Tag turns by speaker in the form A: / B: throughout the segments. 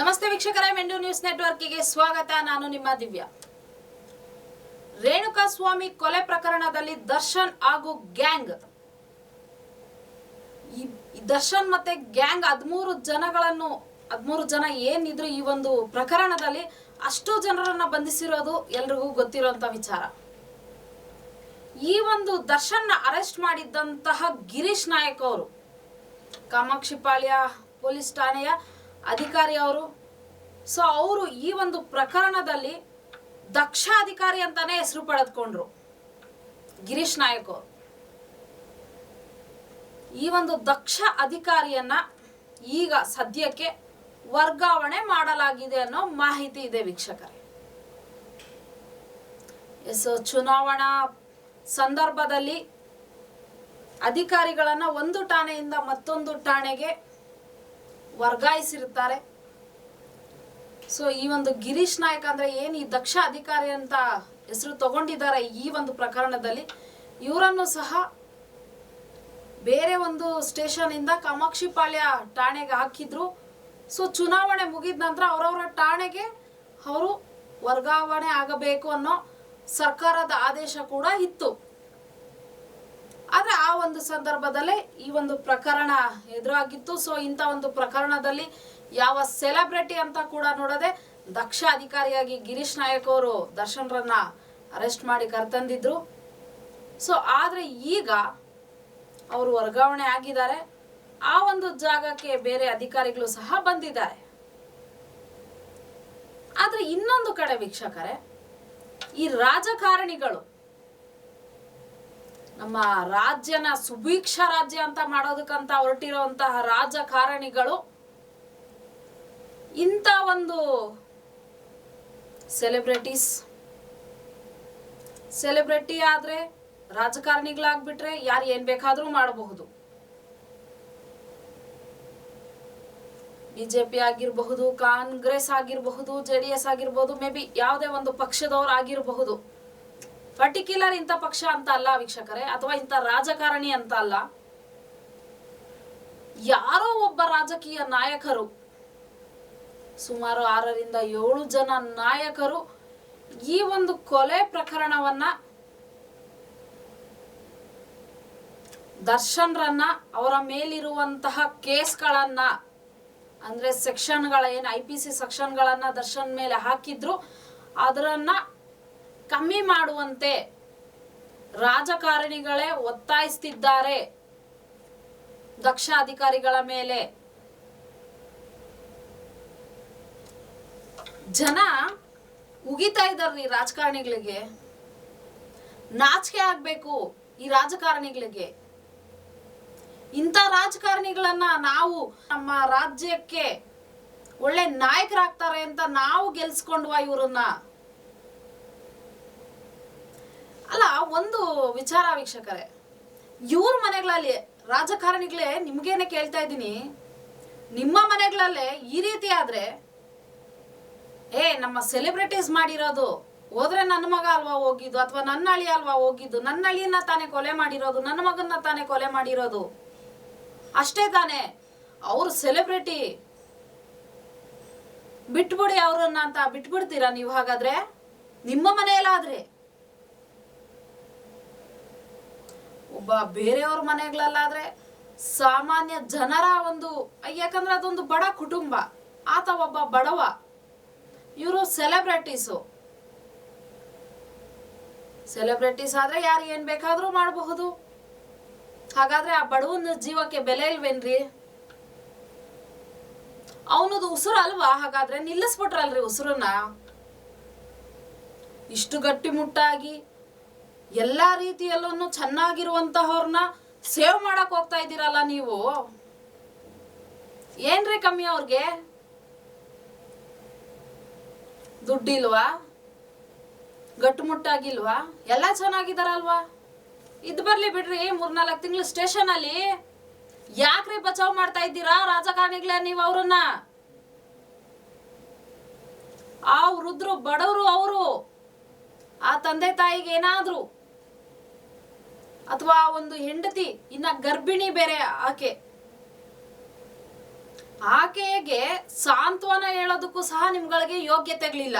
A: ನಮಸ್ತೆ ವೀಕ್ಷಕರ ಮೆಂಡು ನ್ಯೂಸ್ ನೆಟ್ವರ್ಕಿಗೆ ಸ್ವಾಗತ. ನಾನು ನಿಮ್ಮ ದಿವ್ಯಾ. ರೇಣುಕಾ ಸ್ವಾಮಿ ಕೊಲೆ ಪ್ರಕರಣದಲ್ಲಿ ದರ್ಶನ್ ಹಾಗೂ ಗ್ಯಾಂಗ್. ಈ ದರ್ಶನ್ ಮತ್ತೆ ಗ್ಯಾಂಗ್ ಹದಿಮೂರು ಜನಗಳನ್ನು, ಹದಿಮೂರು ಜನ ಏನಿದ್ರು ಈ ಒಂದು ಪ್ರಕರಣದಲ್ಲಿ ಅಷ್ಟು ಜನರನ್ನ ಬಂಧಿಸಿರೋದು ಎಲ್ರಿಗೂ ಗೊತ್ತಿರುವಂತ ವಿಚಾರ. ಈ ಒಂದು ದರ್ಶನ್ ಅರೆಸ್ಟ್ ಮಾಡಿದ್ದಂತಹ ಗಿರೀಶ್ ನಾಯಕ್ ಅವರು ಕಾಮಾಕ್ಷಿಪಾಳ್ಯ ಪೊಲೀಸ್ ಠಾಣೆಯ ಅಧಿಕಾರಿ ಅವರು. ಸೊ ಅವರು ಈ ಒಂದು ಪ್ರಕರಣದಲ್ಲಿ ದಕ್ಷ ಅಧಿಕಾರಿ ಅಂತಾನೆ ಹೆಸರು ಪಡೆದುಕೊಂಡ್ರು. ಗಿರೀಶ್ ನಾಯಕ್ ಅವರು. ಈ ಒಂದು ದಕ್ಷ ಅಧಿಕಾರಿಯನ್ನ ಈಗ ಸದ್ಯಕ್ಕೆ ವರ್ಗಾವಣೆ ಮಾಡಲಾಗಿದೆ ಅನ್ನೋ ಮಾಹಿತಿ ಇದೆ ವೀಕ್ಷಕರೇ. ಸೊ ಚುನಾವಣಾ ಸಂದರ್ಭದಲ್ಲಿ ಅಧಿಕಾರಿಗಳನ್ನ ಒಂದು ಠಾಣೆಯಿಂದ ಮತ್ತೊಂದು ಠಾಣೆಗೆ ವರ್ಗಾಯಿಸಿರ್ತಾರೆ ಸೊ ಈ ಒಂದು ಗಿರೀಶ್ ನಾಯಕ್ ಅಂದ್ರೆ ಏನು ಈ ದಕ್ಷ ಅಧಿಕಾರಿ ಅಂತ ಹೆಸರು ತಗೊಂಡಿದ್ದಾರೆ ಈ ಒಂದು ಪ್ರಕರಣದಲ್ಲಿ, ಇವರನ್ನು ಸಹ ಬೇರೆ ಒಂದು ಸ್ಟೇಷನ್ ಇಂದ ಕಾಮಾಕ್ಷಿಪಾಳ್ಯ ಠಾಣೆಗೆ ಹಾಕಿದ್ರು. ಸೊ ಚುನಾವಣೆ ಮುಗಿದ ನಂತರ ಅವರವರ ಠಾಣೆಗೆ ಅವರು ವರ್ಗಾವಣೆ ಆಗಬೇಕು ಅನ್ನೋ ಸರ್ಕಾರದ ಆದೇಶ ಕೂಡ ಇತ್ತು. ಆದ್ರೆ ಆ ಒಂದು ಸಂದರ್ಭದಲ್ಲೇ ಈ ಒಂದು ಪ್ರಕರಣ ಎದುರಾಗಿತ್ತು. ಸೊ ಇಂಥ ಒಂದು ಪ್ರಕರಣದಲ್ಲಿ ಯಾವ ಸೆಲೆಬ್ರಿಟಿ ಅಂತ ಕೂಡ ನೋಡದೆ ದಕ್ಷ ಅಧಿಕಾರಿಯಾಗಿ ಗಿರೀಶ್ ನಾಯಕ್ ಅವರು ದರ್ಶನ್ರನ್ನ ಅರೆಸ್ಟ್ ಮಾಡಿ ಕರೆತಂದಿದ್ರು. ಸೊ ಆದ್ರೆ ಈಗ ಅವರು ವರ್ಗಾವಣೆ ಆಗಿದ್ದಾರೆ. ಆ ಒಂದು ಜಾಗಕ್ಕೆ ಬೇರೆ ಅಧಿಕಾರಿಗಳು ಸಹ ಬಂದಿದ್ದಾರೆ. ಆದ್ರೆ ಇನ್ನೊಂದು ಕಡೆ ವೀಕ್ಷಕರೇ, ಈ ರಾಜಕಾರಣಿಗಳು ನಮ್ಮ ರಾಜ್ಯನ ಸುಭಿಕ್ಷ ರಾಜ್ಯ ಅಂತ ಮಾಡೋದಕ್ಕಂತ ಹೊರಟಿರುವಂತಹ ರಾಜಕಾರಣಿಗಳು ಇಂಥ ಒಂದು ಸೆಲೆಬ್ರಿಟೀಸ್ ಸೆಲೆಬ್ರಿಟಿ ಆದ್ರೆ ರಾಜಕಾರಣಿಗಳಾಗ್ಬಿಟ್ರೆ ಯಾರು ಏನ್ ಬೇಕಾದ್ರೂ ಮಾಡಬಹುದು. ಬಿಜೆಪಿ ಆಗಿರಬಹುದು ಕಾಂಗ್ರೆಸ್ ಆಗಿರಬಹುದು ಜೆ ಡಿ ಎಸ್ ಆಗಿರಬಹುದು ಮೇ ಬಿ ಯಾವುದೇ ಒಂದು ಪಕ್ಷದವ್ರು ಆಗಿರಬಹುದು. ಪರ್ಟಿಕ್ಯುಲರ್ ಇಂಥ ಪಕ್ಷ ಅಂತ ಅಲ್ಲ ವೀಕ್ಷಕರೇ, ಅಥವಾ ಇಂಥ ರಾಜಕಾರಣಿ ಅಂತ ಅಲ್ಲ. ಯಾರೋ ಒಬ್ಬ ರಾಜಕೀಯ ನಾಯಕರು, ಸುಮಾರು ಆರರಿಂದ ಏಳು ಜನ ನಾಯಕರು ಈ ಒಂದು ಕೊಲೆ ಪ್ರಕರಣವನ್ನ ದರ್ಶನ್ರನ್ನ, ಅವರ ಮೇಲಿರುವಂತಹ ಕೇಸ್ಗಳನ್ನ, ಅಂದ್ರೆ ಸೆಕ್ಷನ್ಗಳ ಏನು ಐ ಪಿ ಸಿ ಸೆಕ್ಷನ್ಗಳನ್ನ ದರ್ಶನ್ ಮೇಲೆ ಹಾಕಿದ್ರು, ಅದರನ್ನ ಕಮ್ಮಿ ಮಾಡುವಂತೆ ರಾಜಕಾರಣಿಗಳೇ ಒತ್ತಾಯಿಸ್ತಿದ್ದಾರೆ. ದಕ್ಷ ಅಧಿಕಾರಿಗಳ ಮೇಲೆ. ಜನ ಉಗಿತಾ ಈ ರಾಜಕಾರಣಿಗಳಿಗೆ. ನಾಚಿಕೆ ಆಗ್ಬೇಕು ಈ ರಾಜಕಾರಣಿಗಳಿಗೆ. ಇಂಥ ರಾಜಕಾರಣಿಗಳನ್ನ ನಾವು ನಮ್ಮ ರಾಜ್ಯಕ್ಕೆ ಒಳ್ಳೆ ನಾಯಕರಾಗ್ತಾರೆ ಅಂತ ನಾವು ಗೆಲ್ಸ್ಕೊಂಡ್ವಾ ಇವ್ರನ್ನ. ಅಲ್ಲ, ಒಂದು ವಿಚಾರ ವೀಕ್ಷಕರೇ. ಇವ್ರ ಮನೆಗಳಲ್ಲಿ, ರಾಜಕಾರಣಿಗಳೇ ನಿಮ್ಗೇನೆ ಕೇಳ್ತಾ ಇದ್ದೀನಿ. ನಿಮ್ಮ ಮನೆಗಳಲ್ಲೇ ಈ ರೀತಿ ಆದ್ರೆ, ಏ, ನಮ್ಮ ಸೆಲೆಬ್ರಿಟೀಸ್ ಮಾಡಿರೋದು, ಹೋದ್ರೆ ನನ್ನ ಮಗ ಅಲ್ವಾ ಹೋಗಿದ್ದು, ಅಥವಾ ನನ್ನ ಅಳಿ ಅಲ್ವಾ ಹೋಗಿದ್ದು, ನನ್ನ ಅಳಿಯನ್ನ ತಾನೇ ಕೊಲೆ ಮಾಡಿರೋದು, ನನ್ನ ಮಗನ್ನ ತಾನೇ ಕೊಲೆ ಮಾಡಿರೋದು? ಅಷ್ಟೇ ತಾನೇ, ಅವ್ರು ಸೆಲೆಬ್ರಿಟಿ ಬಿಟ್ಬಿಡಿ ಅವ್ರನ್ನ ಅಂತ ಬಿಟ್ಬಿಡ್ತೀರಾ ನೀವು ಹಾಗಾದ್ರೆ? ನಿಮ್ಮ ಮನೆಯಲ್ಲಾದ್ರೆ? ಒಬ್ಬ ಬೇರೆಯವ್ರ ಮನೆಗಳಲ್ಲಾದ್ರೆ ಸಾಮಾನ್ಯ ಜನರ ಒಂದು ಯಾಕಂದ್ರೆ ಅದೊಂದು ಬಡ ಕುಟುಂಬ, ಆತ ಒಬ್ಬ ಬಡವ, ಇವರು ಸೆಲೆಬ್ರಿಟೀಸು ಸೆಲೆಬ್ರಿಟೀಸ್ ಆದ್ರೆ ಯಾರು ಏನ್ ಬೇಕಾದ್ರೂ ಮಾಡಬಹುದು. ಹಾಗಾದ್ರೆ ಆ ಬಡವನ ಜೀವಕ್ಕೆ ಬೆಲೆ ಇಲ್ವೇನ್ರಿ? ಅವನದು ಉಸಿರು ಅಲ್ವಾ? ಹಾಗಾದ್ರೆ ನಿಲ್ಲಿಸ್ಬಿಟ್ರಲ್ರಿ ಉಸಿರನ್ನ. ಇಷ್ಟು ಗಟ್ಟಿಮುಟ್ಟಾಗಿ ಎಲ್ಲಾ ರೀತಿಯಲ್ಲೂ ಚೆನ್ನಾಗಿರುವಂತಹವ್ರನ್ನ ಸೇವ್ ಮಾಡಕ್ ಹೋಗ್ತಾ ಇದ್ದೀರಲ್ಲ ನೀವು? ಏನ್ರಿ ಕಮ್ಮಿ ಅವ್ರಿಗೆ? ದುಡ್ಡಿಲ್ವಾ? ಗಟ್ಟುಮುಟ್ಟಾಗಿಲ್ವಾ ಎಲ್ಲ ಚೆನ್ನಾಗಿದಾರಲ್ವಾ? ಇದ್ ಬರ್ಲಿ ಬಿಡ್ರಿ, ಮೂರ್ನಾಲ್ಕು ತಿಂಗಳು ಸ್ಟೇಷನ್ ಅಲ್ಲಿ ಯಾಕ್ರಿ ಬಚಾವ್ ಮಾಡ್ತಾ ಇದ್ದೀರಾ ರಾಜಕಾರಣಿಗಳೇ ನೀವು ಅವ್ರನ್ನ? ಆ ವೃದ್ಧರು, ಬಡವರು ಅವರು. ಆ ತಂದೆ ತಾಯಿಗೆ ಏನಾದ್ರು ಅಥವಾ ಒಂದು ಹೆಂಡತಿ, ಇನ್ನ ಗರ್ಭಿಣಿ ಬೇರೆ ಆಕೆ. ಆಕೆಗೆ ಸಾಂತ್ವನ ಹೇಳೋದಕ್ಕೂ ಸಹ ನಿಮ್ಗಳಿಗೆ ಯೋಗ್ಯತೆಗಳಿಲ್ಲ.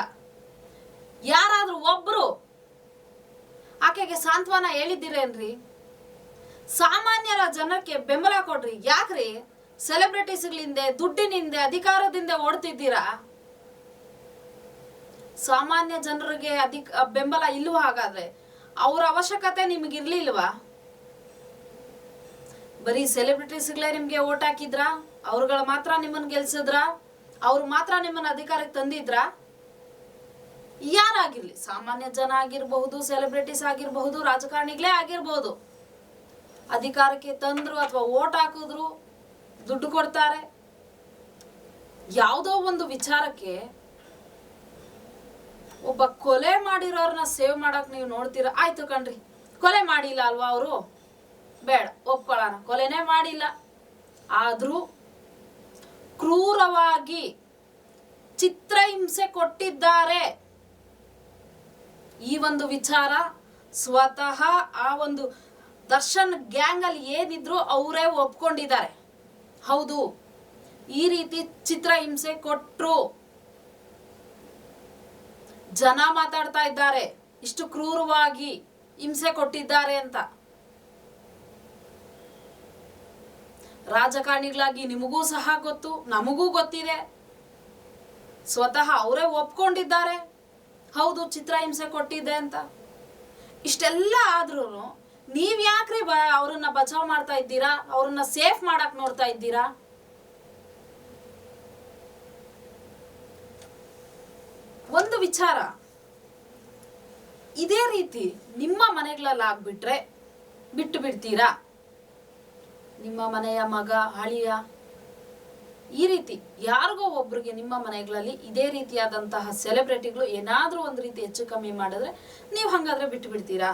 A: ಯಾರಾದ್ರೂ ಒಬ್ರು ಆಕೆಗೆ ಸಾಂತ್ವನ ಹೇಳಿದ್ದೀರೇನ್ರಿ? ಸಾಮಾನ್ಯರ ಜನಕ್ಕೆ ಬೆಂಬಲ ಕೊಡ್ರಿ. ಯಾಕ್ರಿ? ಸೆಲೆಬ್ರಿಟೀಸ್ಗಳಿಂದೆ, ದುಡ್ಡಿನಿಂದ, ಅಧಿಕಾರದಿಂದ ಓಡ್ತಿದ್ದೀರಾ? ಸಾಮಾನ್ಯ ಜನರಿಗೆ ಅಧಿಕ ಬೆಂಬಲ ಇಲ್ವಾ ಹಾಗಾದ್ರೆ? ಅವ್ರ ಅವಶ್ಯಕತೆ ನಿಮಗಿರ್ಲಿಲ್ವಾ ಬರೀ ಸೆಲೆಬ್ರಿಟೀಸ್ಗಳೇ ನಿಮ್ಗೆ ಓಟ್ ಹಾಕಿದ್ರಾ? ಅವ್ರುಗಳ ಮಾತ್ರ ನಿಮ್ಮನ್ನ ಗೆಲ್ಸಿದ್ರ? ಅವ್ರು ಮಾತ್ರ ನಿಮ್ಮನ್ನ ಅಧಿಕಾರಕ್ಕೆ ತಂದಿದ್ರ? ಯಾರಾಗಿರ್ಲಿ? ಸಾಮಾನ್ಯ ಜನ ಆಗಿರಬಹುದು ಸೆಲೆಬ್ರಿಟೀಸ್ ಆಗಿರಬಹುದು ರಾಜಕಾರಣಿಗಳೇ ಆಗಿರಬಹುದು ಅಧಿಕಾರಕ್ಕೆ ತಂದ್ರು ಅಥವಾ ಓಟ್ ಹಾಕಿದ್ರು, ದುಡ್ಡು ಕೊಡ್ತಾರೆ. ಯಾವುದೋ ಒಂದು ವಿಚಾರಕ್ಕೆ ಒಬ್ಬ ಕೊಲೆ ಮಾಡಿರೋರ್ನ ಸೇವ್ ಮಾಡಕ್ ನೀವು ನೋಡ್ತೀರ? ಆಯ್ತು ಕಣ್ರಿ. ಕೊಲೆ ಮಾಡಿಲ್ಲ ಅಲ್ವಾ ಅವರು? ಬೇಡ ಒಪ್ಕೊಳ್ಳೋಣ ಕೊಲೆನೇ ಮಾಡಿಲ್ಲ. ಆದ್ರೂ ಕ್ರೂರವಾಗಿ ಚಿತ್ರಹಿಂಸೆ ಕೊಟ್ಟಿದ್ದಾರೆ. ಈ ಒಂದು ವಿಚಾರ ಸ್ವತಃ ಆ ಒಂದು ದರ್ಶನ್ ಗ್ಯಾಂಗ್ ಅಲ್ಲಿ ಏನಿದ್ರು ಅವರೇ ಒಪ್ಕೊಂಡಿದ್ದಾರೆ. ಹೌದು, ಈ ರೀತಿ ಚಿತ್ರಹಿಂಸೆ ಕೊಟ್ರು. ಜನ ಮಾತಾಡ್ತಾ ಇದ್ದಾರೆ. ಇಷ್ಟು ಕ್ರೂರವಾಗಿ ಹಿಂಸೆ ಕೊಟ್ಟಿದ್ದಾರೆ ಅಂತ. ರಾಜಕಾರಣಿಗಳಾಗಿ ನಿಮಗೂ ಸಹ ಗೊತ್ತು, ನಮಗೂ ಗೊತ್ತಿದೆ. ಸ್ವತಃ ಅವರೇ ಒಪ್ಕೊಂಡಿದ್ದಾರೆ. ಹೌದು, ಚಿತ್ರ ಹಿಂಸೆ ಕೊಟ್ಟಿದೆ ಅಂತ. ಇಷ್ಟೆಲ್ಲ ಆದ್ರೂ ನೀವ್ ಯಾಕ್ರಿ ಬ ಅವ್ರನ್ನ ಬಚಾವ್ ಮಾಡ್ತಾ ಇದ್ದೀರಾ? ಅವ್ರನ್ನ ಸೇಫ್ ಮಾಡಕ್ ನೋಡ್ತಾ ಇದ್ದೀರಾ? ಒಂದು ವಿಚಾರ. ಇದೇ ರೀತಿ ನಿಮ್ಮ ಮನೆಗಳಲ್ಲಿ ಆಗ್ಬಿಟ್ರೆ ಬಿಟ್ಟು ಬಿಡ್ತೀರಾ? ನಿಮ್ಮ ಮನೆಯ ಮಗ, ಅಳಿಯ, ಈ ರೀತಿ ಯಾರಿಗೋ ಒಬ್ರಿಗೆ ನಿಮ್ಮ ಮನೆಗಳಲ್ಲಿ ಇದೇ ರೀತಿಯಾದಂತಹ ಸೆಲೆಬ್ರಿಟಿಗಳು ಏನಾದ್ರೂ ಒಂದು ರೀತಿ ಹೆಚ್ಚು ಕಮ್ಮಿ ಮಾಡಿದ್ರೆ ನೀವು ಹಂಗಾದ್ರೆ ಬಿಟ್ಟು ಬಿಡ್ತೀರಾ?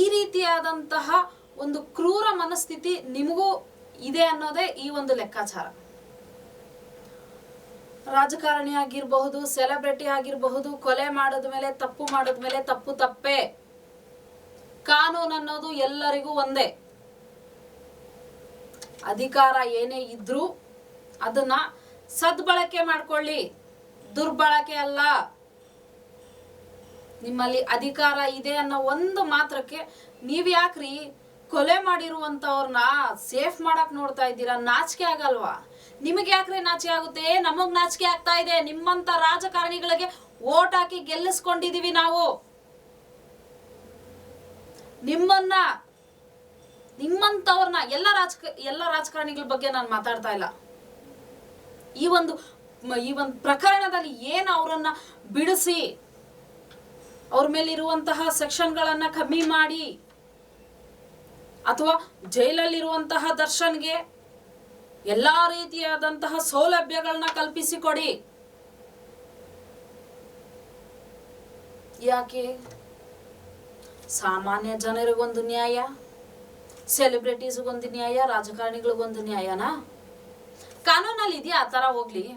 A: ಈ ರೀತಿಯಾದಂತಹ ಒಂದು ಕ್ರೂರ ಮನಸ್ಥಿತಿ ನಿಮಗೂ ಇದೆ ಅನ್ನೋದೇ ಈ ಒಂದು ಲೆಕ್ಕಾಚಾರ. ರಾಜಕಾರಣಿ ಆಗಿರಬಹುದು ಸೆಲೆಬ್ರಿಟಿ ಆಗಿರಬಹುದು, ಕೊಲೆ ಮಾಡಿದ ಮೇಲೆ, ತಪ್ಪು ಮಾಡಿದ ಮೇಲೆ ತಪ್ಪು ತಪ್ಪೇ. ಕಾನೂನು ಅನ್ನೋದು ಎಲ್ಲರಿಗೂ ಒಂದೇ. ಅಧಿಕಾರ ಏನೇ ಇದ್ರೂ ಅದನ್ನ ಸದ್ಬಳಕೆ ಮಾಡ್ಕೊಳ್ಳಿ. ದುರ್ಬಳಕೆ ಅಲ್ಲ. ನಿಮ್ಮಲ್ಲಿ ಅಧಿಕಾರ ಇದೆ ಅನ್ನೋ ಒಂದು ಮಾತ್ರಕ್ಕೆ ನೀವ್ ಯಾಕ್ರಿ ಕೊಲೆ ಮಾಡಿರುವಂತವ್ರನ್ನ ಸೇಫ್ ಮಾಡಕ್ ನೋಡ್ತಾ ಇದ್ದೀರಾ? ನಾಚಿಕೆ ಆಗಲ್ವಾ? ನಿಮಗೆ ಯಾಕ್ರೆ ನಾಚಿಕೆ ಆಗುತ್ತೆ? ನಮಗ್ ನಾಚಿಕೆ ಆಗ್ತಾ ಇದೆ. ನಿಮ್ಮಂತ ರಾಜಕಾರಣಿಗಳಿಗೆ ಓಟ್ ಹಾಕಿ ಗೆಲ್ಲಿಸ್ಕೊಂಡಿದೀವಿ ನಾವು. ನಿಮ್ಮನ್ನ, ನಿಮ್ಮಂತವ್ರನ್ನ, ಎಲ್ಲ ರಾಜ ಎಲ್ಲ ರಾಜಕಾರಣಿಗಳ ಬಗ್ಗೆ ನಾನು ಮಾತಾಡ್ತಾ ಇಲ್ಲ. ಈ ಒಂದು ಈ ಒಂದು ಪ್ರಕರಣದಲ್ಲಿ ಏನು ಅವರನ್ನ ಬಿಡಿಸಿ, ಅವ್ರ ಮೇಲೆ ಇರುವಂತಹ ಸೆಕ್ಷನ್ಗಳನ್ನ ಕಮ್ಮಿ ಮಾಡಿ, ಅಥವಾ ಜೈಲಲ್ಲಿರುವಂತಹ ದರ್ಶನ್ಗೆ ಎಲ್ಲಾ ರೀತಿಯಾದಂತಹ ಸೌಲಭ್ಯಗಳನ್ನ ಕಲ್ಪಿಸಿಕೊಡಿ. ಯಾಕೆ? ಸಾಮಾನ್ಯ ಜನರಿಗೊಂದು ನ್ಯಾಯ ಸೆಲೆಬ್ರಿಟೀಸ್ಗೊಂದು ನ್ಯಾಯ ರಾಜಕಾರಣಿಗಳಿಗೊಂದು ನ್ಯಾಯನಾ? ಕಾನೂನಲ್ಲಿ ಇದೆಯಾ? ಆ ಥರ ಹೋಗ್ಲಿ.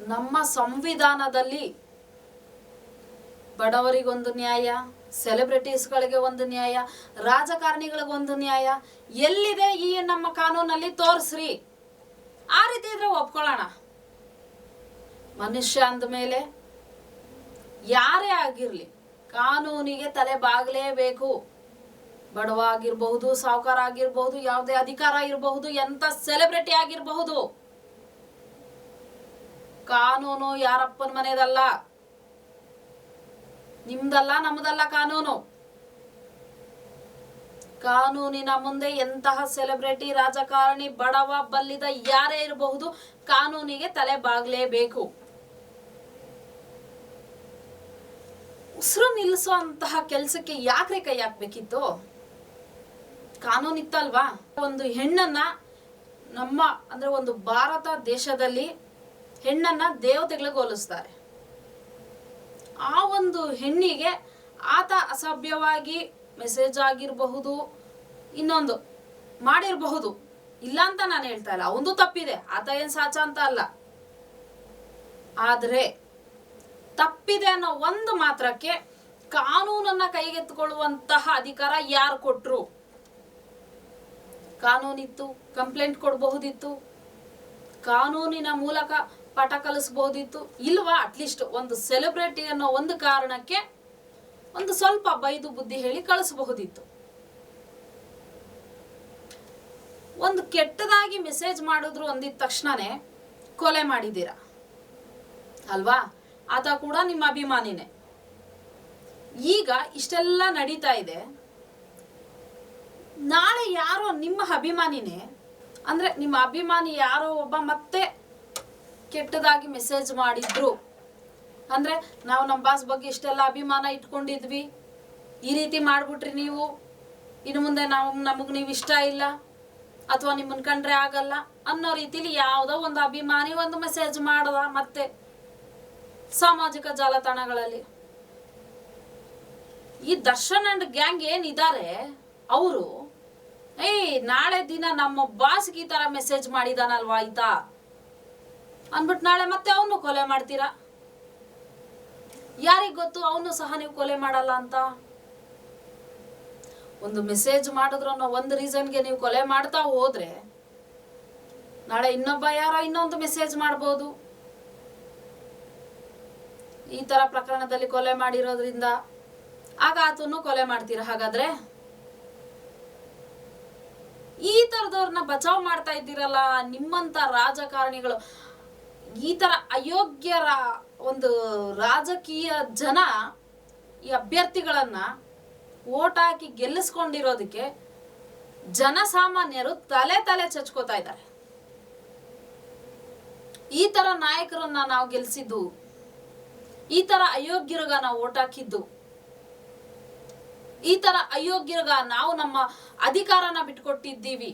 A: ನಮ್ಮ ಸಂವಿಧಾನದಲ್ಲಿ ಬಡವರಿಗೊಂದು ನ್ಯಾಯ ಸೆಲೆಬ್ರಿಟೀಸ್ಗಳಿಗೆ ಒಂದು ನ್ಯಾಯ, ರಾಜಕಾರಣಿಗಳಿಗೆ ಒಂದು ನ್ಯಾಯ. ಎಲ್ಲಿದೆ ಈ ನಮ್ಮ ಕಾನೂನಲ್ಲಿ? ತೋರಿಸ್ರಿ. ಆ ರೀತಿ ಇದ್ರೆ ಒಪ್ಕೊಳ್ಳೋಣ. ಮನುಷ್ಯ ಅಂದಮೇಲೆ ಯಾರೇ ಆಗಿರ್ಲಿ ಕಾನೂನಿಗೆ ತಲೆ ಬಾಗಲೇಬೇಕು. ಬಡವ ಆಗಿರಬಹುದು ಸಾವುಕಾರ ಆಗಿರಬಹುದು, ಯಾವುದೇ ಅಧಿಕಾರ ಇರಬಹುದು ಎಂತ ಸೆಲೆಬ್ರಿಟಿ ಆಗಿರಬಹುದು. ಕಾನೂನು ಯಾರಪ್ಪನ ಮನೆದಲ್ಲ. ನಿಮ್ದಲ್ಲ ನಮ್ದಲ್ಲ ಕಾನೂನು. ಕಾನೂನಿನ ಮುಂದೆ ಎಂತಹ ಸೆಲೆಬ್ರಿಟಿ, ರಾಜಕಾರಣಿ, ಬಡವ, ಬಲ್ಲಿದ ಯಾರೇ ಇರಬಹುದು ಕಾನೂನಿಗೆ ತಲೆ ಬಾಗ್ಲೇಬೇಕು. ಉಸಿರು ನಿಲ್ಲಿಸುವಂತಹ ಕೆಲಸಕ್ಕೆ ಯಾಕ್ರೆ ಕೈ ಹಾಕ್ಬೇಕಿತ್ತು? ಕಾನೂನಿತ್ತಲ್ವಾ? ಒಂದು ಹೆಣ್ಣನ್ನ ನಮ್ಮ, ಅಂದ್ರೆ ಒಂದು ಭಾರತ ದೇಶದಲ್ಲಿ ಹೆಣ್ಣನ್ನ ದೇವತೆಗಳಿಗೆ ಹೋಲಿಸ್ತಾರೆ. ಆ ಒಂದು ಹೆಣ್ಣಿಗೆ ಆತ ಅಸಭ್ಯವಾಗಿ ಮೆಸೇಜ್ ಆಗಿರಬಹುದು, ಇನ್ನೊಂದು ಮಾಡಿರಬಹುದು. ಇಲ್ಲ ಅಂತ ನಾನು ಹೇಳ್ತಾ ಇಲ್ಲ. ಅವಂದು ತಪ್ಪಿದೆ. ಆತ ಏನ್ ಸಾಚ ಅಂತ ಅಲ್ಲ. ಆದ್ರೆ ತಪ್ಪಿದೆ ಅನ್ನೋ ಒಂದು ಮಾತ್ರಕ್ಕೆ ಕಾನೂನನ್ನ ಕೈಗೆತ್ತಿಕೊಳ್ಳುವಂತಹ ಅಧಿಕಾರ ಯಾರು ಕೊಟ್ರು? ಕಾನೂನಿತ್ತು, ಕಂಪ್ಲೇಂಟ್ ಕೊಡಬಹುದಿತ್ತು. ಕಾನೂನಿನ ಮೂಲಕ ಪಾಠ ಕಲಿಸ್ಬೋದಿತ್ತು. ಇಲ್ವಾ? ಅಟ್ಲೀಸ್ಟ್ ಒಂದು ಸೆಲೆಬ್ರಿಟಿ ಅನ್ನೋ ಒಂದು ಕಾರಣಕ್ಕೆ ಒಂದು ಸ್ವಲ್ಪ ಬೈದು ಬುದ್ಧಿ ಹೇಳಿ ಕಳಿಸಬಹುದಿತ್ತು ಒಂದು ಕೆಟ್ಟದಾಗಿ ಮೆಸೇಜ್ ಮಾಡಿದ್ರು ಅಂದಿದ ತಕ್ಷಣನೇ ಕೊಲೆ ಮಾಡಿದ್ದೀರಾ? ಅಲ್ವಾ? ಆತ ಕೂಡ ನಿಮ್ಮ ಅಭಿಮಾನಿನೇ. ಈಗ ಇಷ್ಟೆಲ್ಲ ನಡೀತಾ ಇದೆ. ನಾಳೆ ಯಾರೋ ನಿಮ್ಮ ಅಭಿಮಾನಿನೇ, ಅಂದ್ರೆ ನಿಮ್ಮ ಅಭಿಮಾನಿ ಯಾರೋ ಒಬ್ಬ ಮತ್ತೆ ಕೆಟ್ಟದಾಗಿ ಮೆಸೇಜ್ ಮಾಡಿದ್ರು. ಅಂದ್ರೆ ನಾವು ನಮ್ಮ ಬಾಸ್ ಬಗ್ಗೆ ಇಷ್ಟೆಲ್ಲ ಅಭಿಮಾನ ಇಟ್ಕೊಂಡಿದ್ವಿ. ಈ ರೀತಿ ಮಾಡ್ಬಿಟ್ರಿ ನೀವು. ಇನ್ನು ಮುಂದೆ ನಾವು ನಮಗ್ ನೀವು ಇಷ್ಟ ಇಲ್ಲ. ಅಥವಾ ನಿಮ್ಮನ್ ಕಂಡ್ರೆ ಆಗಲ್ಲ. ಅನ್ನೋ ರೀತಿಲಿ ಯಾವುದೋ ಒಂದು ಅಭಿಮಾನಿ ಒಂದು ಮೆಸೇಜ್ ಮಾಡದ ಮತ್ತೆ ಸಾಮಾಜಿಕ ಜಾಲತಾಣಗಳಲ್ಲಿ. ಈ ದರ್ಶನ್ ಅಂಡ್ ಗ್ಯಾಂಗ್ ಏನಿದ್ದಾರೆ ಅವರು, ಏಯ್, ನಾಳೆ ದಿನ ನಮ್ಮ ಬಾಸ್ಗೆ ಈ ತರ ಮೆಸೇಜ್ ಮಾಡಿದಾನಲ್ವಾ ಆಯ್ತಾ ಅನ್ಬಿಟ್ಟು ನಾಳೆ ಮತ್ತೆ ಅವನು ಕೊಲೆ ಮಾಡ್ತೀರಾ? ಯಾರಿಗ್ ಗೊತ್ತು ಅವನು ಸಹ ನೀವು ಕೊಲೆ ಮಾಡಲ್ಲ ಅಂತ? ಒಂದು ಮೆಸೇಜ್ ಮಾಡಿದ್ರು ಅನ್ನೋ ಒಂದು ರೀಸನ್ಗೆ ನೀವು ಕೊಲೆ ಮಾಡ್ತಾ ಹೋದ್ರೆ ನಾಳೆ ಇನ್ನೊಬ್ಬ ಯಾರೋ ಇನ್ನೊಂದು ಮೆಸೇಜ್ ಮಾಡ್ಬೋದು. ಈ ತರ ಪ್ರಕರಣದಲ್ಲಿ ಕೊಲೆ ಮಾಡಿರೋದ್ರಿಂದ ಆಗ ಆತನ್ನು ಕೊಲೆ ಮಾಡ್ತೀರಾ ಹಾಗಾದ್ರೆ? ಈ ತರದವ್ರನ್ನ ಬಚಾವ್ ಮಾಡ್ತಾ ಇದ್ದೀರಲ್ಲ, ನಿಮ್ಮಂತ ರಾಜಕಾರಣಿಗಳು. ಈ ತರ ಅಯೋಗ್ಯರ ಒಂದು ರಾಜಕೀಯ ಜನ ಈ ಅಭ್ಯರ್ಥಿಗಳನ್ನ ಓಟ್ ಹಾಕಿ ಗೆಲ್ಲಿಸ್ಕೊಂಡಿರೋದಕ್ಕೆ ಜನಸಾಮಾನ್ಯರು ತಲೆ ತಲೆ ಚಚ್ಕೋತಾ ಇದ್ದಾರೆ. ಈ ತರ ನಾಯಕರನ್ನ ನಾವು ಗೆಲ್ಸಿದ್ದು, ಈ ತರ ಅಯೋಗ್ಯರಿಗ ನಾವು ಓಟ್ ಹಾಕಿದ್ದು, ಈ ತರ ಅಯೋಗ್ಯರಿಗ ನಾವು ನಮ್ಮ ಅಧಿಕಾರನ ಬಿಟ್ಕೊಟ್ಟಿದ್ದೀವಿ.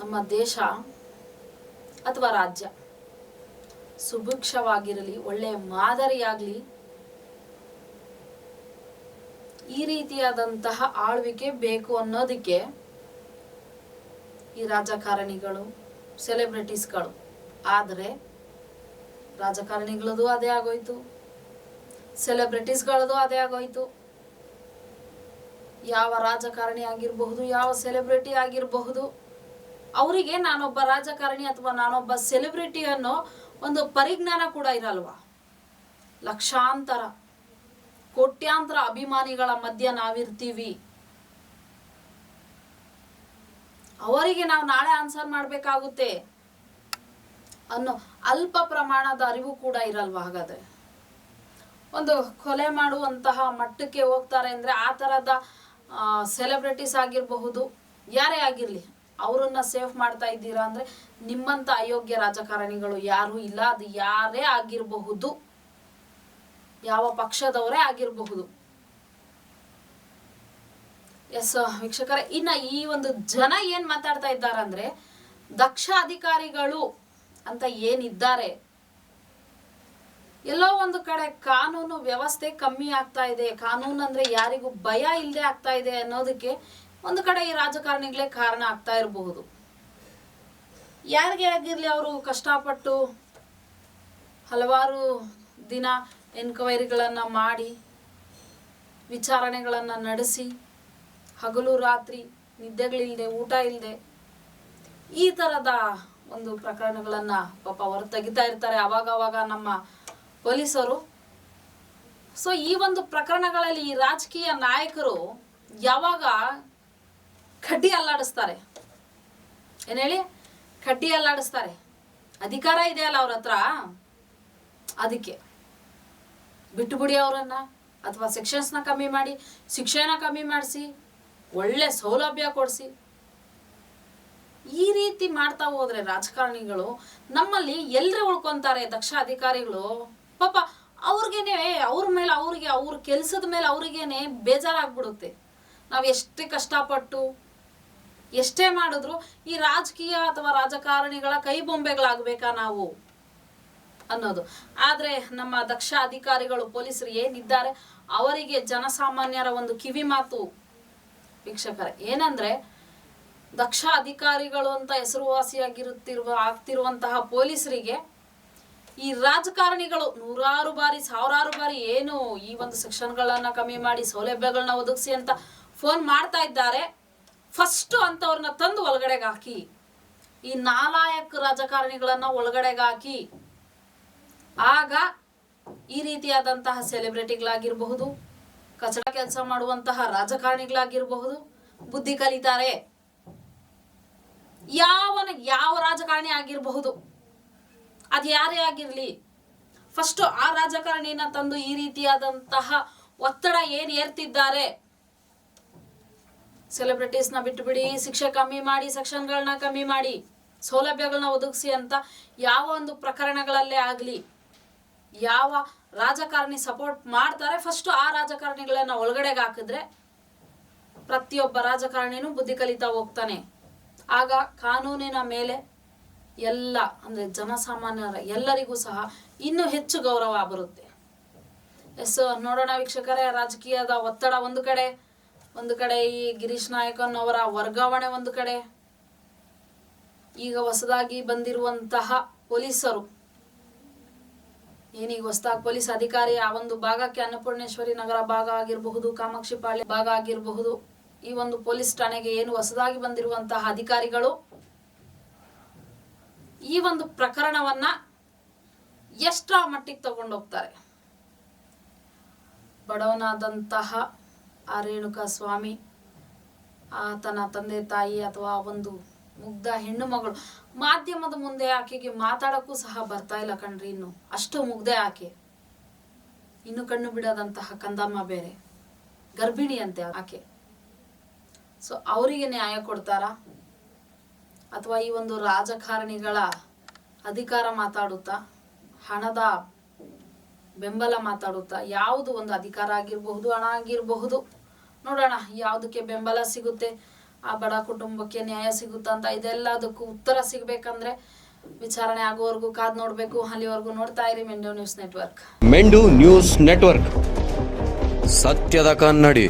A: ನಮ್ಮ ದೇಶ ಅಥವಾ ರಾಜ್ಯ. ಸುಭಿಕ್ಷವಾಗಿರಲಿ, ಒಳ್ಳೆಯ ಮಾದರಿಯಾಗ್ಲಿ, ಈ ರೀತಿಯಾದಂತಹ ಆಳ್ವಿಕೆ ಬೇಕು ಅನ್ನೋದಕ್ಕೆ ಈ ರಾಜಕಾರಣಿಗಳು, ಸೆಲೆಬ್ರಿಟೀಸ್ಗಳು. ಆದರೆ ರಾಜಕಾರಣಿಗಳದು ಅದೇ ಆಗೋಯ್ತು. ಸೆಲೆಬ್ರಿಟೀಸ್ಗಳದು ಅದೇ ಆಗೋಯ್ತು. ಯಾವ ರಾಜಕಾರಣಿ ಆಗಿರಬಹುದು, ಯಾವ ಸೆಲೆಬ್ರಿಟಿ ಆಗಿರಬಹುದು, ಅವರಿಗೆ ನಾನೊಬ್ಬ ರಾಜಕಾರಣಿ ಅಥವಾ ನಾನೊಬ್ಬ ಸೆಲೆಬ್ರಿಟಿ ಅನ್ನೋ ಒಂದು ಪರಿಜ್ಞಾನ ಕೂಡ ಇರಲ್ವಾ? ಲಕ್ಷಾಂತರ, ಕೋಟ್ಯಾಂತರ ಅಭಿಮಾನಿಗಳ ಮಧ್ಯ ನಾವಿರ್ತೀವಿ. ಅವರಿಗೆ ನಾವು ನಾಳೆ ಆನ್ಸರ್ ಮಾಡಬೇಕಾಗುತ್ತೆ. ಅನ್ನೋ ಅಲ್ಪ ಪ್ರಮಾಣದ ಅರಿವು ಕೂಡ ಇರಲ್ವಾ ಹಾಗಾದ್ರೆ? ಒಂದು ಕೊಲೆ ಮಾಡುವಂತಹ ಮಟ್ಟಕ್ಕೆ ಹೋಗ್ತಾರೆ ಅಂದ್ರೆ ಆ ತರದ ಸೆಲೆಬ್ರಿಟೀಸ್ ಆಗಿರಬಹುದು, ಯಾರೇ ಆಗಿರ್ಲಿ ಅವರನ್ನ ಸೇಫ್ ಮಾಡ್ತಾ ಇದ್ದೀರಾ ಅಂದ್ರೆ ನಿಮ್ಮಂತ ಅಯೋಗ್ಯ ರಾಜಕಾರಣಿಗಳು ಯಾರು ಇಲ್ಲ, ಅದು ಯಾರೇ ಆಗಿರಬಹುದು. ಯಾವ ಪಕ್ಷದವರೇ ಆಗಿರಬಹುದು. ಎಸ್ ವೀಕ್ಷಕರ, ಇನ್ನ ಈ ಒಂದು ಜನ ಏನ್ ಮಾತಾಡ್ತಾ ಇದ್ದಾರೆ ಅಂದ್ರೆ ದಕ್ಷ ಅಧಿಕಾರಿಗಳು ಅಂತ ಏನಿದ್ದಾರೆ, ಎಲ್ಲೋ ಒಂದು ಕಡೆ ಕಾನೂನು ವ್ಯವಸ್ಥೆ ಕಮ್ಮಿ ಆಗ್ತಾ ಇದೆ. ಕಾನೂನು ಅಂದ್ರೆ ಯಾರಿಗೂ ಭಯ ಇಲ್ಲದೆ ಆಗ್ತಾ ಇದೆ ಅನ್ನೋದಕ್ಕೆ ಒಂದು ಕಡೆ ಈ ರಾಜಕಾರಣಿಗಳೇ ಕಾರಣ ಆಗ್ತಾ ಇರಬಹುದು. ಯಾರಿಗೆ ಆಗಿರಲಿ ಅವರು ಕಷ್ಟಪಟ್ಟು ಹಲವಾರು ದಿನ ಎನ್ಕ್ವೈರಿಗಳನ್ನು ಮಾಡಿ, ವಿಚಾರಣೆಗಳನ್ನು ನಡೆಸಿ, ಹಗಲು ರಾತ್ರಿ ನಿದ್ದೆಗಳಿಲ್ಲದೆ ಊಟ ಇಲ್ಲದೆ ಈ ತರದ ಒಂದು ಪ್ರಕರಣಗಳನ್ನು ಪಾಪ ಅವರು ತೆಗಿತಾ ಇರ್ತಾರೆ ಅವಾಗ ಅವಾಗ ನಮ್ಮ ಪೊಲೀಸರು. ಸೊ ಈ ಒಂದು ಪ್ರಕರಣಗಳಲ್ಲಿ ಈ ರಾಜಕೀಯ ನಾಯಕರು ಯಾವಾಗ ಕಡ್ಡಿ ಅಲ್ಲಾಡಿಸ್ತಾರೆ. ಏನ್ ಹೇಳಿ? ಕಡ್ಡಿ ಅಲ್ಲಾಡಿಸ್ತಾರೆ. ಅಧಿಕಾರ ಇದೆಯಲ್ಲ ಅವ್ರ ಹತ್ರ? ಅದಕ್ಕೆ. ಬಿಟ್ಟು ಬಿಡಿ ಅವರನ್ನ. ಅಥವಾ ಸೆಕ್ಷನ್ಸ್ನ ಕಮ್ಮಿ ಮಾಡಿ, ಶಿಕ್ಷೆನ ಕಮ್ಮಿ ಮಾಡಿಸಿ, ಒಳ್ಳೆ ಸೌಲಭ್ಯ ಕೊಡಿಸಿ. ಈ ರೀತಿ ಮಾಡ್ತಾ ಹೋದ್ರೆ ರಾಜಕಾರಣಿಗಳು ನಮ್ಮಲ್ಲಿ ಎಲ್ರು ಉಳ್ಕೊಂತಾರೆ ದಕ್ಷ ಅಧಿಕಾರಿಗಳು ಪಾಪ ಅವ್ರಿಗೇನೆ, ಅವ್ರ ಮೇಲೆ ಅವ್ರಿಗೆ, ಅವ್ರ ಕೆಲ್ಸದ ಮೇಲೆ ಅವ್ರಿಗೇನೆ ಬೇಜಾರಾಗ್ಬಿಡುತ್ತೆ. ನಾವು ಎಷ್ಟೇ ಕಷ್ಟಪಟ್ಟು ಎಷ್ಟೇ ಮಾಡಿದ್ರು ಈ ರಾಜಕೀಯ ಅಥವಾ ರಾಜಕಾರಣಿಗಳ ಕೈ ಬೊಂಬೆಗಳಾಗ್ಬೇಕಾ ನಾವು? ಅನ್ನೋದು. ಆದ್ರೆ ನಮ್ಮ ದಕ್ಷ ಅಧಿಕಾರಿಗಳು, ಪೊಲೀಸರು ಏನಿದ್ದಾರೆ, ಅವರಿಗೆ ಜನಸಾಮಾನ್ಯರ ಒಂದು ಕಿವಿ ಮಾತು. ವೀಕ್ಷಕರ, ಏನಂದ್ರೆ ದಕ್ಷ ಅಧಿಕಾರಿಗಳು ಅಂತ ಹೆಸರುವಾಸಿಯಾಗಿರುತ್ತಿರುವ, ಆಗ್ತಿರುವಂತಹ ಪೊಲೀಸರಿಗೆ ಈ ರಾಜಕಾರಣಿಗಳು ನೂರಾರು ಬಾರಿ, ಸಾವಿರಾರು ಬಾರಿ ಏನು ಈ ಒಂದು ಸೆಕ್ಷನ್ಗಳನ್ನ ಕಮ್ಮಿ ಮಾಡಿ ಸೌಲಭ್ಯಗಳನ್ನ ಒದಗಿಸಿ ಅಂತ ಫೋನ್ ಮಾಡ್ತಾ ಇದ್ದಾರೆ. ಫಸ್ಟ್ ಅಂತವ್ರನ್ನ ತಂದು ಒಳಗಡೆಗೆ ಹಾಕಿ, ಈ ನಾಲಾಯಕ್ ರಾಜಕಾರಣಿಗಳನ್ನ ಒಳಗಡೆಗೆ ಹಾಕಿ, ಆಗ ಈ ರೀತಿಯಾದಂತಹ ಸೆಲೆಬ್ರಿಟಿಗಳಾಗಿರಬಹುದು, ಕಚಡ ಕೆಲಸ ಮಾಡುವಂತಹ ರಾಜಕಾರಣಿಗಳಾಗಿರಬಹುದು, ಬುದ್ಧಿ ಕಲಿತಾರೆ. ಯಾವನ, ಯಾವ ರಾಜಕಾರಣಿ ಆಗಿರಬಹುದು, ಅದು ಯಾರೇ ಆಗಿರಲಿ, ಫಸ್ಟ್ ಆ ರಾಜಕಾರಣಿನ ತಂದು ಈ ರೀತಿಯಾದಂತಹ ಒತ್ತಡ ಏನು ಏರ್ತಿದ್ದಾರೆ ಸೆಲೆಬ್ರಿಟೀಸ್ನ ಬಿಟ್ಟುಬಿಡಿ, ಶಿಕ್ಷೆ ಕಮ್ಮಿ ಮಾಡಿ ಸೆಕ್ಷನ್ಗಳನ್ನ ಕಮ್ಮಿ ಮಾಡಿ ಸೌಲಭ್ಯಗಳನ್ನ ಒದಗಿಸಿ ಅಂತ ಯಾವ ಒಂದು ಪ್ರಕರಣಗಳಲ್ಲೇ ಆಗಲಿ, ಯಾವ ರಾಜಕಾರಣಿ ಸಪೋರ್ಟ್ ಮಾಡ್ತಾರೆ ಫಸ್ಟ್ ಆ ರಾಜಕಾರಣಿಗಳನ್ನ ಒಳಗಡೆಗೆ ಹಾಕಿದ್ರೆ ಪ್ರತಿಯೊಬ್ಬ ರಾಜಕಾರಣಿನೂ ಬುದ್ಧಿ ಕಲಿತಾ ಹೋಗ್ತಾನೆ. ಆಗ ಕಾನೂನಿನ ಮೇಲೆ ಎಲ್ಲ, ಅಂದರೆ ಜನಸಾಮಾನ್ಯರ ಎಲ್ಲರಿಗೂ ಸಹ ಇನ್ನೂ ಹೆಚ್ಚು ಗೌರವ ಬರುತ್ತೆ. ಎಸ್, ನೋಡೋಣ ವೀಕ್ಷಕರೇ, ರಾಜಕೀಯದ ಒತ್ತಡ ಒಂದು ಕಡೆ. ಒಂದು ಕಡೆ ಈ ಗಿರೀಶ್ ನಾಯಕನ್ ಅವರ ವರ್ಗಾವಣೆ ಒಂದು ಕಡೆ. ಈಗ ಹೊಸದಾಗಿ ಬಂದಿರುವಂತಹ ಪೊಲೀಸರು. ಏನೀಗ ಹೊಸದಾಗಿ ಪೊಲೀಸ್ ಅಧಿಕಾರಿ ಆ ಒಂದು ಭಾಗಕ್ಕೆ ಅನ್ನಪೂರ್ಣೇಶ್ವರಿ ನಗರ ಭಾಗ ಆಗಿರಬಹುದು, ಕಾಮಾಕ್ಷಿ ಪಾಳ್ಯ ಭಾಗ ಆಗಿರಬಹುದು, ಈ ಒಂದು ಪೊಲೀಸ್ ಠಾಣೆಗೆ ಏನು ಹೊಸದಾಗಿ ಬಂದಿರುವಂತಹ ಅಧಿಕಾರಿಗಳು? ಈ ಒಂದು ಪ್ರಕರಣವನ್ನ ಎಷ್ಟರ ಮಟ್ಟಿಗೆ ತಗೊಂಡೋಗ್ತಾರೆ? ಬಡವನಾದಂತಹ ಆ ರೇಣುಕಾ ಸ್ವಾಮಿ ಆತನ ತಂದೆ ತಾಯಿ ಅಥವಾ ಒಂದು ಮುಗ್ಧ ಹೆಣ್ಣು ಮಗಳು. ಮಾಧ್ಯಮದ ಮುಂದೆ ಆಕೆಗೆ ಮಾತಾಡಕ್ಕೂ ಸಹ ಬರ್ತಾ ಇಲ್ಲ ಕಣ್ರಿ ಇನ್ನು. ಅಷ್ಟು ಮುಗ್ಧೆ ಆಕೆ. ಇನ್ನು ಕಣ್ಣು ಬಿಡದಂತಹ ಕಂದಮ್ಮ ಬೇರೆ. ಗರ್ಭಿಣಿ ಅಂತೆ ಆಕೆ. ಸೊ ಅವರಿಗೆ ನ್ಯಾಯ ಕೊಡ್ತಾರಾ? ಅಥವಾ ಈ ಒಂದು ರಾಜಕಾರಣಿಗಳ ಅಧಿಕಾರ ಮಾತಾಡುತ್ತಾ? ಹಣದ ಬೆಂಬಲ ಮಾತಾಡುತ್ತಾ? ಯಾವುದು ಒಂದು ಅಧಿಕಾರ ಆಗಿರಬಹುದು, ಹಣ ಆಗಿರಬಹುದು. ನೋಡೋಣ ಯಾವುದಕ್ಕೆ ಬೆಂಬಲ ಸಿಗುತ್ತೆ, ಆ ಬಡ ಕುಟುಂಬಕ್ಕೆ ನ್ಯಾಯ ಸಿಗುತ್ತಾ ಅಂತ ಇದೆಲ್ಲದಕ್ಕೂ ಉತ್ತರ ಸಿಗಬೇಕಂದ್ರೆ ವಿಚಾರಣೆ ಆಗೋವರೆಗೂ ಕಾದ್ ನೋಡಬೇಕು. ಅಲ್ಲಿವರೆಗೂ ನೋಡ್ತಾ ಇರಿ ಮೆಂಡು ನ್ಯೂಸ್ ನೆಟ್ವರ್ಕ್.
B: ಮೆಂಡು ನ್ಯೂಸ್ ನೆಟ್ವರ್ಕ್. ಸತ್ಯದ ಕನ್ನಡಿ.